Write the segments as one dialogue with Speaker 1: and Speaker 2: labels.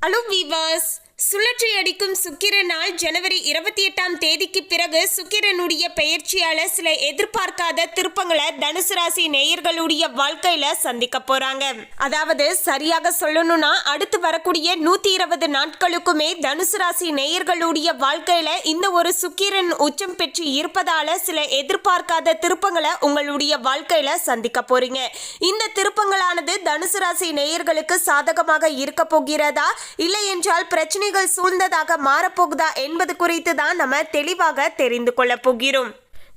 Speaker 1: Hello, Beavers! சுழற்றி அடிக்கும் சுக்கிரனால் ஜனவரி இருபத்தி எட்டாம் தேதிக்கு பிறகு சுக்கிரனுடைய பெயர்ச்சியால சில எதிர்பார்க்காத திருப்பங்களை தனுசு ராசி நேயர்களுடைய வாழ்க்கையில சந்திக்க போறாங்க. அதாவது சரியாக சொல்லணும்னா அடுத்து வரக்கூடிய நூத்தி இருபது நாட்களுக்குமே தனுசு ராசி நேயர்களுடைய வாழ்க்கையில இந்த ஒரு சுக்கிரன் உச்சம் பெற்று இருப்பதால சில எதிர்பார்க்காத திருப்பங்களை உங்களுடைய வாழ்க்கையில சந்திக்க போறீங்க. இந்த திருப்பங்களானது தனுசு ராசி நேயர்களுக்கு சாதகமாக இருக்க போகிறதா? இல்லை என்றால் பிரச்சனைகள் சூழ்ந்ததாக மாறப்போகுதா என்பது குறித்து தான் நம்ம தெளிவாக தெரிந்து கொள்ள போகிறோம்.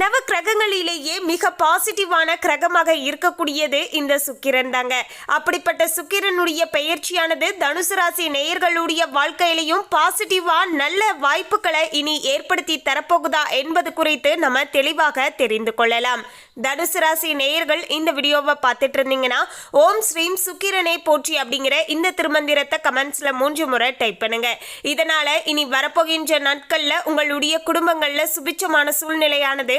Speaker 1: நவ கிரகங்களிலேயே மிக பாசிட்டிவான கிரகமாக இருக்கக்கூடியது இந்த சுக்கிரன் தாங்க. அப்படிப்பட்ட சுக்கிரனுடைய பெயர்ச்சியானது தனுசு ராசி நேயர்களுடைய வாழ்க்கையிலையும் பாசிட்டிவா நல்ல வாய்ப்புகளை இனி ஏற்படுத்தி தரப்போகுதா என்பது குறித்து நம்ம தெளிவாக தெரிந்து கொள்ளலாம். தனுசு ராசி நேயர்கள் இந்த வீடியோவை பார்த்துட்டு இருந்தீங்கன்னா ஓம் ஸ்ரீம் சுக்கிரனை போற்றி அப்படிங்கிற இந்த திருமந்திரத்தை கமெண்ட்ஸ்ல மூன்று முறை டைப் பண்ணுங்க. இதனால இனி வரப்போகின்ற நாட்கள்ல உங்களுடைய குடும்பங்கள்ல சுபிச்சமான சூழ்நிலையானது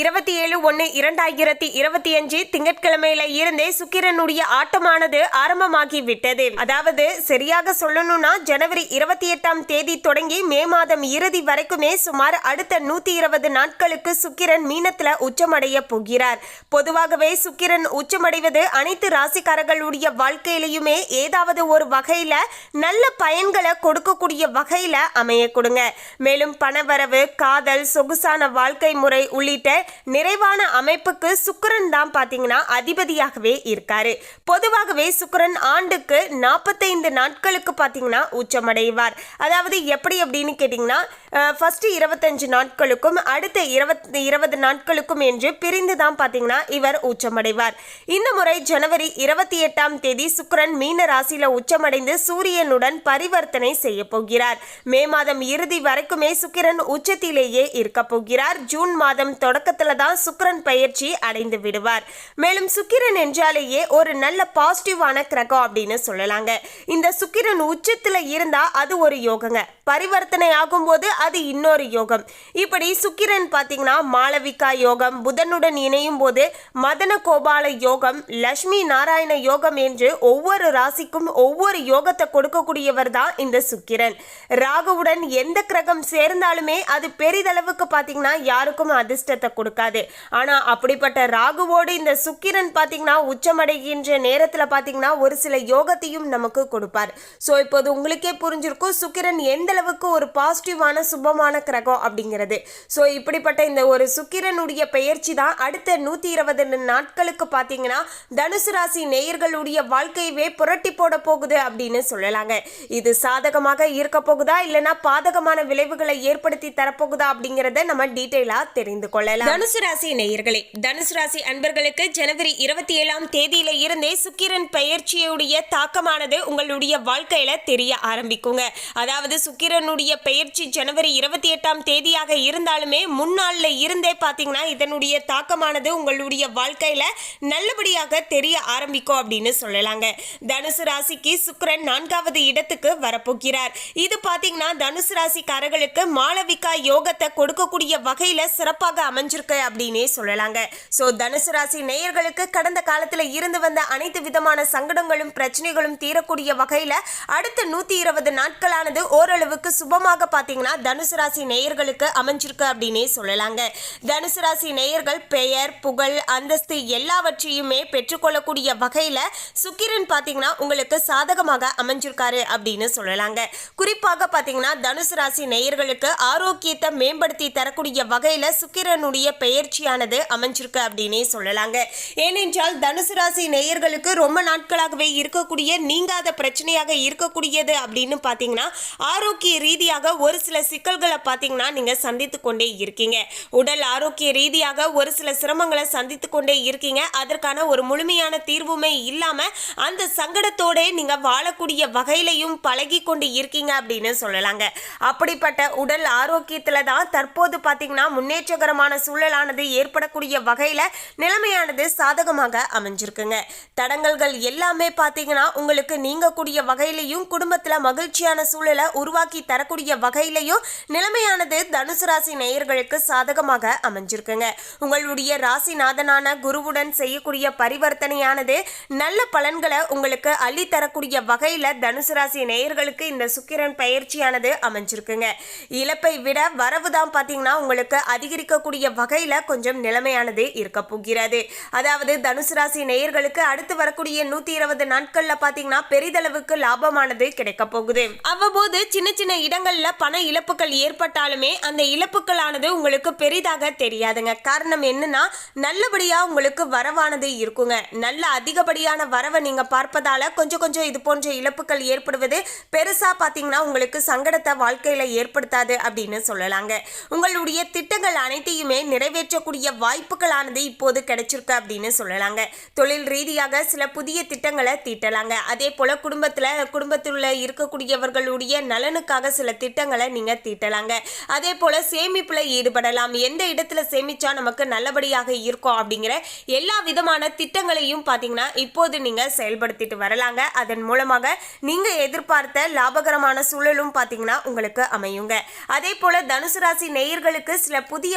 Speaker 1: இருபத்தி ஏழு ஒன்று இரண்டாயிரத்தி இருபத்தி அஞ்சு திங்கட்கிழமையில இருந்தே சுக்கிரனுடைய ஆட்டமானது ஆரம்பமாகி விட்டது அதாவது சரியாக சொல்லணும்னா ஜனவரி இருபத்தி எட்டாம் தேதி தொடங்கி மே மாதம் இறுதி வரைக்குமே சுமார் அடுத்த நூத்தி இருபது நாட்களுக்கு சுக்கிரன் மீனத்துல உச்சமடைய போகிறார். பொதுவாகவே சுக்கிரன் உச்சமடைவது அனைத்து ராசிக்காரர்களுடைய வாழ்க்கையிலையுமே ஏதாவது ஒரு வகையில நல்ல பயன்களை கொடுக்கக்கூடிய வகையில அமைய கொடுங்க. மேலும் பணவரவு காதல் சொகுசான வாழ்க்கை முறை உள்ளிட்ட நிறைவான அமைப்புக்கு சுக்கரன் தான் பார்த்தீங்கன்னா அதிபதியாகவே இருக்காரு. பொதுவாகவே சுக்கரன் ஆண்டுக்கு நாற்பத்தைந்து நாட்களுக்கு பார்த்தீங்கன்னா உச்சமடைவார். அதாவது எப்படி அப்படின்னு கேட்டிங்கன்னா ஃபஸ்ட்டு இருபத்தஞ்சு நாட்களுக்கும் அடுத்த இருபத்தி இருபது நாட்களுக்கும் என்று பிரிந்து தான் பார்த்தீங்கன்னா இவர் உச்சமடைவார். இந்த முறை ஜனவரி இருபத்தி எட்டாம் தேதி சுக்கரன் மீன ராசியில் உச்சமடைந்து சூரியனுடன் பரிவர்த்தனை செய்ய போகிறார். மே மாதம் இறுதி வரைக்குமே சுக்கிரன் உச்சத்திலேயே இருக்க போகிறார். ஜூன் மாதம் தொடக்க தொடக்கத்துல தான் சுக்கிரன் பயிற்சி அடைந்து விடுவார். மேலும் சுக்கிரன் என்றாலேயே ஒரு நல்ல பாசிட்டிவான கிரகம் அப்படின்னு சொல்லலாங்க. இந்த சுக்கிரன் உச்சத்துல இருந்தா அது ஒரு யோகங்க. பரிவர்த்தனை ஆகும்போது அது இன்னொரு யோகம். இப்படி சுக்கிரன் பார்த்தீங்கன்னா மாளவிகா யோகம் புதனுடன் இணையும் போது மதன கோபால யோகம் லக்ஷ்மி நாராயண யோகம் என்று ஒவ்வொரு ராசிக்கும் ஒவ்வொரு யோகத்தை கொடுக்கக்கூடியவர் தான் இந்த சுக்கிரன். ராகுவுடன் எந்த கிரகம் சேர்ந்தாலுமே அது பெரிதளவுக்கு பார்த்தீங்கன்னா யாருக்கும் அதிர்ஷ்டத்தை கொடுக்காது. ஆனால் அப்படிப்பட்ட ராகுவோடு இந்த சுக்கிரன் பார்த்தீங்கன்னா உச்சமடைகின்ற நேரத்தில் பார்த்தீங்கன்னா ஒரு சில யோகத்தையும் நமக்கு கொடுப்பார். ஸோ இப்போது உங்களுக்கே புரிஞ்சிருக்கும் சுக்கிரன் எந்த அளவுக்கு ஒரு பாசிட்டிவான சுபமான கிரகம் அப்படிங்கிறது. ஸோ இப்படிப்பட்ட இந்த ஒரு சுக்கிரனுடைய பெயர்ச்சி தான் அடுத்த நூற்றி இருபது நாட்களுக்கு பார்த்தீங்கன்னா தனுசு ராசி நேயர்களுடைய வாழ்க்கையவே புரட்டி போட போகுது அப்படின்னு சொல்லலாங்க. இது சாதகமாக இருக்க போகுதா? இல்லைன்னா பாதகமான விளைவுகளை ஏற்படுத்தி தரப்போகுதா அப்படிங்கிறத நம்ம டீட்டெயிலாக தெரிந்து கொள்ளலாம். தனுசு ராசி நேயர்களே தனுசு ராசி அன்பர்களுக்கு ஜனவரி இருபத்தி ஏழாம் தேதியில இருந்தே சுக்கிரன் பெயர்ச்சியுடைய தாக்கமானது உங்களுடைய வாழ்க்கையில தெரிய ஆரம்பிக்குங்க. அதாவது சுக்கிரனுடைய பெயர்ச்சி ஜனவரி இருபத்தி எட்டாம் தேதியாக இருந்தாலுமே முன்னாள்ல இருந்தே பாத்தீங்கன்னா இதனுடைய தாக்கமானது உங்களுடைய வாழ்க்கையில நல்லபடியாக தெரிய ஆரம்பிக்கும் அப்படின்னு சொல்லலாங்க. தனுசு ராசிக்கு சுக்கிரன் நான்காவது இடத்துக்கு வரப்போகிறார். இது பாத்தீங்கன்னா தனுசு ராசிக்காரர்களுக்கு மாளவிகா யோகத்தை கொடுக்கக்கூடிய வகையில சிறப்பாக அமைஞ்சிருக்கு அப்படின்னே சொல்லலாங்க. ஸோ தனுசு ராசி நேயர்களுக்கு கடந்த காலத்துல இருந்து வந்த அனைத்து விதமான சங்கடங்களும் பிரச்சனைகளும் தீரக்கூடிய வகையில அடுத்த நூத்தி இருபது நாட்களானது ஓரளவுக்கு சுபமாக பார்த்தீங்கன்னா தனுசு ராசி நேயர்களுக்கு அமைஞ்சிருக்கு அப்படின்னே சொல்லலாங்க. தனுசு ராசி நேயர்கள் பெயர் புகழ் அந்தஸ்து எல்லாவற்றையுமே பெற்றுக்கொள்ளக்கூடிய வகையில சுக்கிரன் பாத்தீங்கன்னா உங்களுக்கு சாதகமாக அமைஞ்சிருக்காரு அப்படின்னு சொல்லலாங்க. குறிப்பாக பாத்தீங்கன்னா தனுசு ராசி நேயர்களுக்கு ஆரோக்கியத்தை மேம்படுத்தி தரக்கூடிய வகையில் சுக்கிரனுடைய பெயர்ச்சியானது அமைஞ்சிருக்கு அப்படின்னே சொல்லலாங்க. ஏனென்றால் தனுசு ராசி நேயர்களுக்கு ரொம்ப நாட்களாகவே இருக்கக்கூடிய நீங்காத பிரச்சனையாக இருக்கக்கூடியது அப்படின்னு பார்த்தீங்கன்னா ஆரோக்கிய ரீதியாக ஒரு சில சிக்கல்களை பார்த்தீங்கன்னா நீங்கள் சந்தித்து கொண்டே இருக்கீங்க. உடல் ஆரோக்கிய ரீதியாக ஒரு சில சிரமங்களை சந்தித்து கொண்டே இருக்கீங்க. அதற்கான ஒரு முழுமையான தீர்வுமே இல்லாமல் அந்த சங்கடத்தோட நீங்கள் வாழக்கூடிய வகையிலையும் பழகி கொண்டு இருக்கீங்க அப்படின்னு சொல்லலாங்க. அப்படிப்பட்ட உடல் ஆரோக்கியத்தில் தான் தற்போது பார்த்தீங்கன்னா முன்னேற்றகரமான சூழ் சூழலானது ஏற்படக்கூடிய வகையில் நிலைமையானது சாதகமாக அமைஞ்சிருக்குங்க. தடங்கல்கள் எல்லாமே பார்த்தீங்கன்னா உங்களுக்கு நீங்கக்கூடிய வகையிலையும் குடும்பத்தில் மகிழ்ச்சியான சூழலை உருவாக்கி தரக்கூடிய வகையிலையும் நிலைமையானது தனுசு ராசி நேயர்களுக்கு சாதகமாக அமைஞ்சிருக்குங்க. உங்களுடைய ராசிநாதனான குருவுடன் செய்யக்கூடிய பரிவர்த்தனையானது நல்ல பலன்களை உங்களுக்கு அள்ளி தரக்கூடிய தனுசு ராசி நேயர்களுக்கு இந்த சுக்கிரன் பயிற்சியானது அமைஞ்சிருக்குங்க. இழப்பை விட வரவு தான் பார்த்தீங்கன்னா உங்களுக்கு அதிகரிக்கக்கூடிய வகையில கொஞ்சம் நிலைமையானது இருக்க போகிறது. அதாவது தனுசு ராசி நேயர்களுக்கு அடுத்து வரக்கூடிய நூத்தி இருபது நாட்கள்ல பாத்தீங்கன்னா பெரிதளவுக்கு லாபமானது கிடைக்க போகுது. அவ்வப்போது சின்ன சின்ன இடங்கள்ல பண இழப்புகள் ஏற்பட்டாலுமே அந்த இழப்புகளானது உங்களுக்கு பெரிதாக தெரியாதுங்க. காரணம் என்னன்னா நல்லபடியா உங்களுக்கு வரவானது இருக்குங்க. நல்ல அதிகப்படியான வரவை நீங்க பார்ப்பதால கொஞ்சம் கொஞ்சம் இது போன்ற இழப்புகள் ஏற்படுவது பெருசா பாத்தீங்கன்னா உங்களுக்கு சங்கடத்தை வாழ்க்கையில ஏற்படுத்தாது அப்படின்னு சொல்லலாங்க. உங்களுடைய திட்டங்கள் அனைத்தையுமே நிறைவேற்றக்கூடிய வாய்ப்புகளானது இப்போது கிடைச்சிருக்கு அப்படின்னு சொல்லலாங்க. தொழில் ரீதியாக சில புதிய திட்டங்களை தீட்டலாங்க. அதே போல குடும்பத்தில் குடும்பத்தில் இருக்கக்கூடியவர்களுடைய நலனுக்காக சில திட்டங்களை நீங்கள் தீட்டலாங்க. அதே போல சேமிப்பில் ஈடுபடலாம். எந்த இடத்துல சேமிச்சா நமக்கு நல்லபடியாக இருக்கும் அப்படிங்கிற எல்லா விதமான திட்டங்களையும் பார்த்தீங்கன்னா இப்போது நீங்கள் செயல்படுத்திட்டு வரலாங்க. அதன் மூலமாக நீங்கள் எதிர்பார்த்த லாபகரமான சூழலும் பார்த்தீங்கன்னா உங்களுக்கு அமையுங்க. அதே போல தனுசு ராசி நேயர்களுக்கு சில புதிய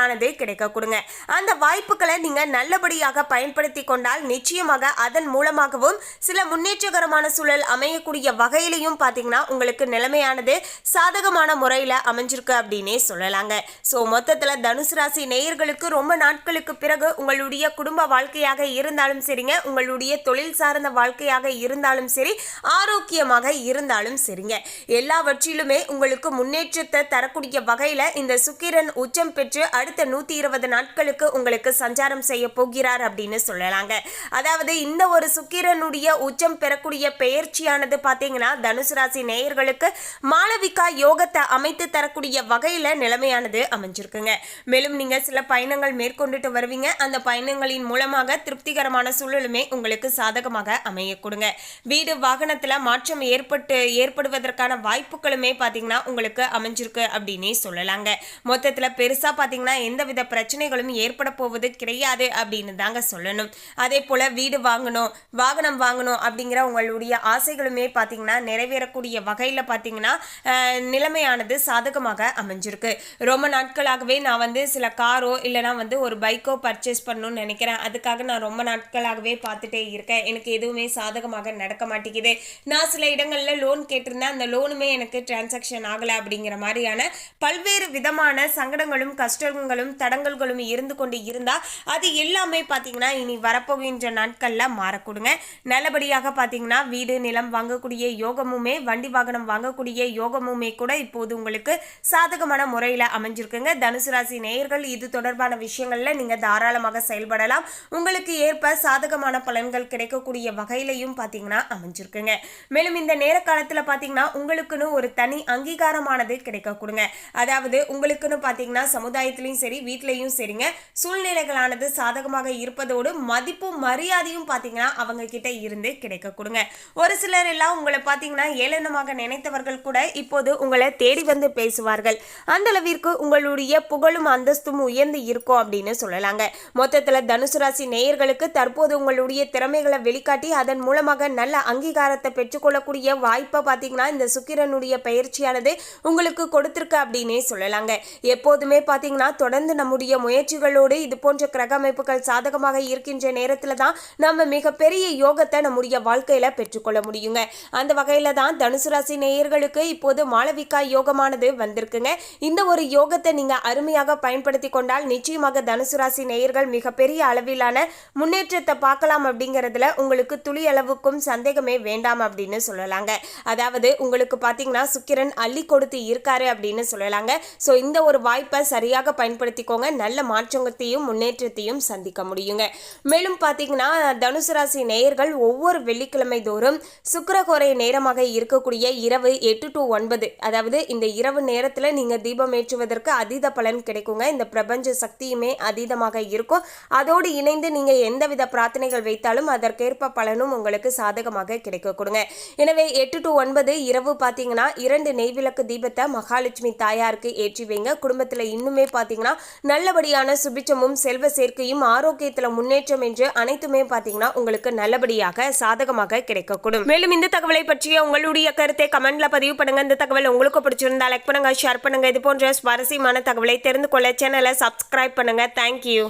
Speaker 1: வாய்ப்புகளானது கிடைக்க கொடுங்க. அந்த வாய்ப்புகளை நீங்க நல்லபடியாக பயன்படுத்தி கொண்டால் நிச்சயமாக அதன் மூலமாகவும் சில முன்னேற்றகரமான சூழல் அமையக்கூடிய வகையிலையும் பாத்தீங்கன்னா உங்களுக்கு நிலைமையானது சாதகமான முறையில அமைஞ்சிருக்கு அப்படின்னே சொல்லலாங்க. ஸோ மொத்தத்துல தனுசு ராசி நேயர்களுக்கு ரொம்ப நாட்களுக்கு பிறகு உங்களுடைய குடும்ப வாழ்க்கையாக இருந்தாலும் சரிங்க. உங்களுடைய தொழில் சார்ந்த வாழ்க்கையாக இருந்தாலும் சரி ஆரோக்கியமாக இருந்தாலும் சரிங்க. எல்லாவற்றிலுமே உங்களுக்கு முன்னேற்றத்தை தரக்கூடிய வகையில இந்த சுக்கிரன் உச்சம் பெற்று அடுத்த நூத்தி இருபது நாட்களுக்கு உங்களுக்கு சஞ்சாரம் செய்ய போகிறார் அப்படின்னு சொல்லலாங்க. அதாவது இந்த ஒரு சுக்கிரனுடைய உச்சம் பெறக்கூடிய பெயர்ச்சியானது பாத்தீங்கன்னா தனுசு ராசி நேயர்களுக்கு மாளவிகா யோகத்தை அமைத்து தரக்கூடிய வகையில நிலைமையானது அமைஞ்சிருக்குங்க. மேலும் நீங்க சில பயணங்கள் மேற்கொண்டுட்டு வருவீங்க. அந்த பயணங்களின் மூலமாக திருப்திகரமான சூழலுமே உங்களுக்கு சாதகமாக அமைய கொடுங்க வீடு வாகனத்துல மாற்றம் ஏற்பட்டு ஏற்படுவதற்கான வாய்ப்புகளுமே பாத்தீங்கன்னா உங்களுக்கு அமைஞ்சிருக்கு அப்படின்னே சொல்லலாங்க. மொத்தத்துல பெருசா போனால் எந்தவித பிரச்சனைகளும் ஏற்பட போவது கிடையாது அப்படின்னு தாங்க சொல்லணும். அதே போல வீடு வாங்கணும் வாகனம் வாங்கணும் அப்படிங்கிற உங்களுடைய ஆசைகளுமே பார்த்தீங்கன்னா நிறைவேறக்கூடிய வகையில் பார்த்தீங்கன்னா நிலைமையானது சாதகமாக அமைஞ்சிருக்கு. ரொம்ப நாட்களாகவே நான் வந்து சில காரோ இல்லைனா வந்து ஒரு பைக்கோ பர்ச்சேஸ் பண்ணணும்னு நினைக்கிறேன். அதுக்காக நான் ரொம்ப நாட்களாகவே பார்த்துட்டே இருக்கேன். எனக்கு எதுவுமே சாதகமாக நடக்க மாட்டேங்குது. நான் சில இடங்களில் லோன் கேட்டிருந்தேன். அந்த லோனுமே எனக்கு டிரான்சாக்ஷன் ஆகலை அப்படிங்கிற மாதிரியான பல்வேறு விதமான சங்கடங்களும் கஷ்டங்களும் தடங்கல்களும் இருந்து கொண்டு இருந்தால் அது எல்லாமே பார்த்தீங்கன்னா இனி வரப்போகின்ற நாட்களில் மாறக்கூடுங்க. நல்லபடியாக பார்த்தீங்கன்னா வீடு நிலம் வாங்கக்கூடிய யோகமுமே வண்டி வாகனம் வாங்கக்கூடிய யோகமுமே கூட இப்போது உங்களுக்கு சாதகமான முறையில் அமைஞ்சிருக்குங்க. தனுசு ராசி நேயர்கள் இது தொடர்பான விஷயங்களில் நீங்கள் தாராளமாக செயல்படலாம். உங்களுக்கு ஏற்ப சாதகமான பலன்கள் கிடைக்கக்கூடிய வகையிலையும் பார்த்தீங்கன்னா அமைஞ்சிருக்குங்க. மேலும் இந்த நேர காலத்தில் பார்த்தீங்கன்னா உங்களுக்குன்னு ஒரு தனி அங்கீகாரமானது கிடைக்க கொடுங்க அதாவது உங்களுக்குன்னு பார்த்தீங்கன்னா சமுதாயத்திலையும் சரி வீட்லயும் சரிங்க. சூழ்நிலைகளானது சாதகமாக இருப்பதோடு மதிப்பும் மரியாதையும் பார்த்தீங்கன்னா அவங்க கிட்ட இருந்து கிடைக்க கொடுங்க. ஒரு சிலர் எல்லாம் உங்களை பார்த்தீங்கன்னா ஏளனமாக நினைத்தவர்கள் கூட இப்போது உங்களை தேடி வந்து பேசுவார்கள். அந்த அளவிற்கு உங்களுடைய புகழும் அந்தஸ்தும் உயர்ந்து இருக்கும் அப்படின்னு சொல்லலாங்க. மொத்தத்தில் தனுசு ராசி நேயர்களுக்கு தற்போது உங்களுடைய திறமைகளை வெளிக்காட்டி அதன் மூலமாக நல்ல அங்கீகாரத்தை பெற்றுக்கொள்ளக்கூடிய வாய்ப்பை பார்த்தீங்கன்னா இந்த சுக்கிரனுடைய பயிற்சியானது உங்களுக்கு கொடுத்துருக்கு அப்படின்னே சொல்லலாங்க. எப்போதுமே பார்த்தீங்கன்னா தொடர்ந்து நம்முடைய முயற்சிகளோடு இது போன்ற கிரக அமைப்புகள் சாதகமாக இருக்கின்ற நேரத்தில் தான் நம்ம மிகப்பெரிய யோகத்தை நம்முடைய வாழ்க்கையில் பெற்றுக்கொள்ள முடியுங்க. அந்த வகையில் தான் தனுசு ராசி நேயர்களுக்கு இப்போது மாளவிகா யோகமானது வந்திருக்குங்க. இந்த ஒரு யோகத்தை நீங்கள் அருமையாக பயன்படுத்தி கொண்டால் நிச்சயமாக தனுசு ராசி நேயர்கள் மிகப்பெரிய அளவிலான முன்னேற்றத்தை பார்க்கலாம் அப்படிங்கிறதுல உங்களுக்கு துளி அளவுக்கும் சந்தேகமே வேண்டாம் அப்படின்னு சொல்லலாங்க. அதாவது உங்களுக்கு பார்த்தீங்கன்னா சுக்கிரன் அள்ளி கொடுத்து இருக்காரு அப்படின்னு சொல்லலாங்க. ஸோ இந்த ஒரு வாய்ப்பை சரியாக பயன்படுத்திக்கோங்க. நல்ல மாற்றத்தையும் முன்னேற்றத்தையும் சந்திக்க முடியுங்க. மேலும் பார்த்தீங்கன்னா தனுசு ராசி நேயர்கள் ஒவ்வொரு வெள்ளிக்கிழமை தோறும் சுக்கரகோரை நேரமாக இருக்கக்கூடிய இரவு எட்டு டு ஒன்பது அதாவது இந்த இரவு நேரத்தில் நீங்கள் தீபம் ஏற்றுவதற்கு அதீத பலன் கிடைக்குங்க. இந்த பிரபஞ்ச சக்தியுமே அதீதமாக இருக்கும். அதோடு இணைந்து நீங்கள் எந்தவித பிரார்த்தனைகள் வைத்தாலும் அதற்கேற்ப பலனும் உங்களுக்கு சாதகமாக கிடைக்க கொடுங்க. எனவே எட்டு டு ஒன்பது இரவு பார்த்தீங்கன்னா இரண்டு நெய்விளக்கு தீபத்தை மகாலட்சுமி தாயாருக்கு ஏற்றி வைங்க. குடும்பத்தில் இன்னுமே பார்த்தீங்கன்னா பார்த்தீங்கன்னா நல்லபடியான சுபிச்சமும் செல்வ சேர்க்கையும் ஆரோக்கியத்தில் முன்னேற்றம் என்று அனைத்துமே பார்த்தீங்கன்னா உங்களுக்கு நல்லபடியாக சாதகமாக கிடைக்கக்கூடும். மேலும் இந்த தகவலை பற்றிய உங்களுடைய கருத்தை கமெண்ட்ல பதிவு பண்ணுங்க. இந்த தகவல் உங்களுக்கு பிடிச்சிருந்தா லைக் பண்ணுங்க ஷேர் பண்ணுங்க. இது போன்ற சுவாரஸ்யமான தகவலை தெரிந்து கொள்ள சேனலை சப்ஸ்கிரைப் பண்ணுங்க. தேங்க்யூ